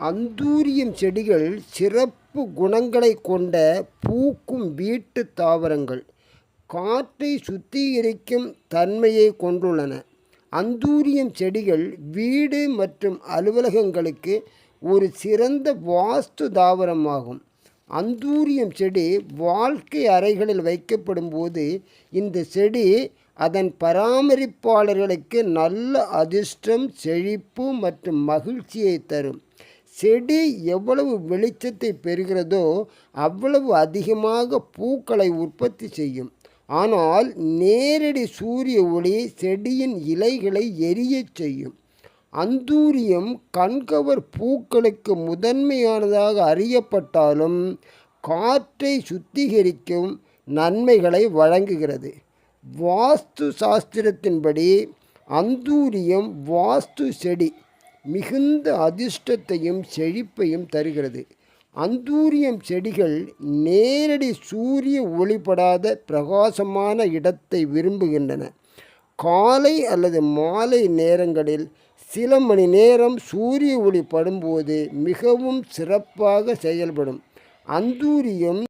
Anthurium செடிகள் சிறப்பு குணங்களை கொண்ட பூக்கும் வீட்டு தாவரங்கள். காற்றை சுத்திகரிக்கும் தன்மையை கொண்டுள்ளன. அந்தூரியம் செடிகள் வீடு மற்றும் அலுவலகங்களுக்கு ஒரு சிறந்த வாஸ்து தாவரமாகும். அந்தூரியம் செடி வாழ்க்கை அறைகளில் வைக்கப்படும் போது இந்த செடி அதன் பராமரிப்பாளர்களுக்கு நல்ல அதிர்ஷ்டம் செழிப்பு மற்றும் மகிழ்ச்சியை தரும். செடி எவ்வளவு வெளிச்சத்தை பெறுகிறதோ அவ்வளவு அதிகமாக பூக்களை உற்பத்தி செய்யும். ஆனால் நேரடி சூரிய ஒளி செடியின் இலைகளை எரியச் செய்யும். அந்தூரியம் கண்கவர் பூக்களுக்கு முதன்மையானதாக அறியப்பட்டாலும் காற்றை சுத்திகரிக்கும் நன்மைகளை வழங்குகிறது. வாஸ்து சாஸ்திரத்தின்படி அந்தூரியம் வாஸ்து செடி மிகுந்த அதிர்ஷ்டத்தையும் செழிப்பையும் தருகிறது. அந்தூரியம் செடிகள் நேரடி சூரிய ஒளிபடாத பிரகாசமான இடத்தை விரும்புகின்றன. காலை அல்லது மாலை நேரங்களில் சில மணி நேரம் சூரிய ஒளி படும்போது மிகவும் சிறப்பாக செயல்படும். அந்தூரியம்